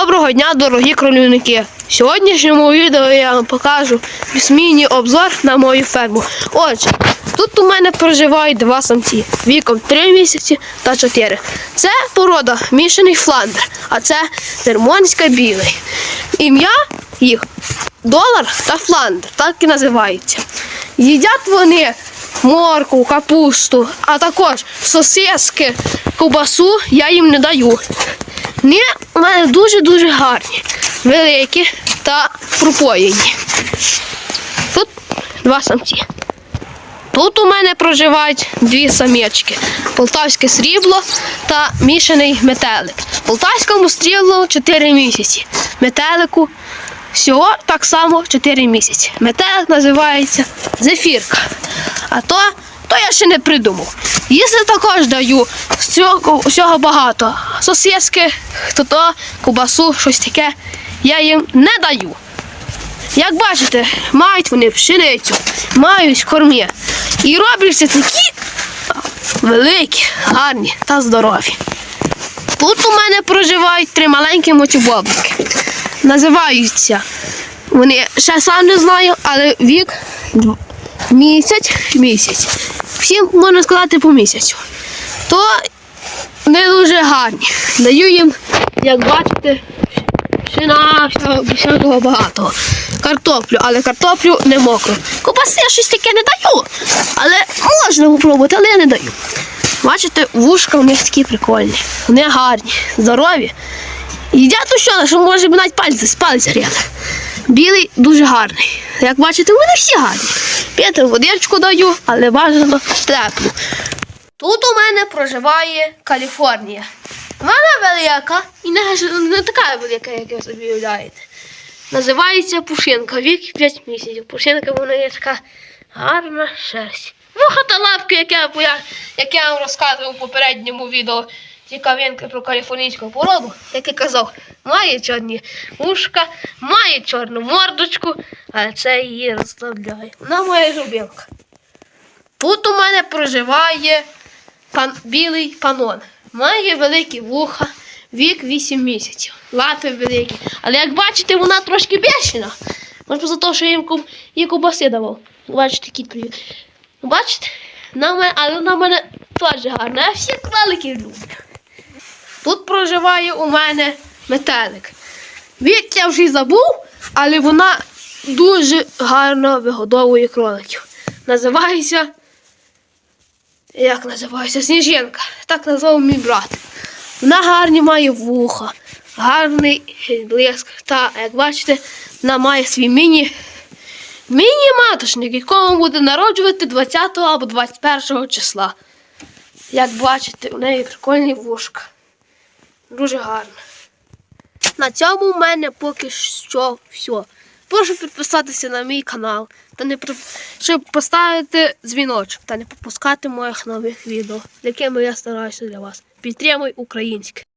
Доброго дня, дорогі кролівники! В сьогоднішньому відео я вам покажу міні обзор на мою ферму. Отже, тут у мене проживають два самці віком 3 місяці та 4. Це порода мішаний фландер, а це термонська білий. Ім'я їх долар та фландер, так і називаються. Їдять вони морку, капусту, а також сосиски, ковбасу я їм не даю. Вони у мене дуже-дуже гарні, великі та пропоєні. Тут два самці. Тут у мене проживають дві самечки: полтавське срібло та мішаний метелик. Полтавському сріблу 4 місяці. Метелику всього так само 4 місяці. Метелик називається зефірка. А то, то я ще не придумав. Їсти також даю всього, всього багато. Сосиски, то то, кубасу, щось таке. Я їм не даю. Як бачите, мають вони пшеницю, мають кормі. І робляться такі великі, гарні та здорові. Тут у мене проживають три маленькі мотібобники. Називаються вони ще сам не знаю, але вік місяць місяць. Всім можна сказати по місяцю. То не дуже гарні. Даю їм, як бачите, всього, всякого багатого. Картоплю, але картоплю не мокру. Копаси я щось таке не даю. Але можна попробувати, але я не даю. Бачите, вушка у них такі прикольні. Вони гарні, здорові. Їдять усе, що може б навіть пальці з пальця ряд. Білий дуже гарний. Як бачите, вони всі гарні. П'яти водичку даю, але бажано теплу. Тут у мене проживає Каліфорнія. Вона велика і не, не така велика, як ви собі уявляєте. Називається Пушинка, вік 5 місяців. Пушинка вона є така гарна шерсть. Вуха та лапки, як я- як я вам розказував у попередньому відео цікавинки про каліфорнійську породу, як я казав, має чорні вушка, має чорну мордочку, але це її розставляє. Вона моя жубілка. Тут у мене проживає пан, білий панон. Має великі вуха, вік 8 місяців, лапи великі. Але як бачите, вона трошки бешена. Може за те, що я їм їй кубаси давав. Бачите, кіт. Бачите? На мене, але вона мене теж гарна. Я всі кролики люблю. Тут проживає у мене метелик. Вік я вже забув, але вона дуже гарно вигодовує кроликів. Називається як називається? Сніжинка. Так назвав мій брат. Вона гарні має вуха, гарний блиск. Та, як бачите, вона має свій міні. Міні-матошник, якому буде народжувати 20 або 21 числа. Як бачите, у неї прикольні вушка. Дуже гарно. На цьому в мене поки що все. Прошу підписатися на мій канал, та не щоб поставити дзвіночок та не пропускати моїх нових відео, якими я стараюся для вас. Підтримуй українське.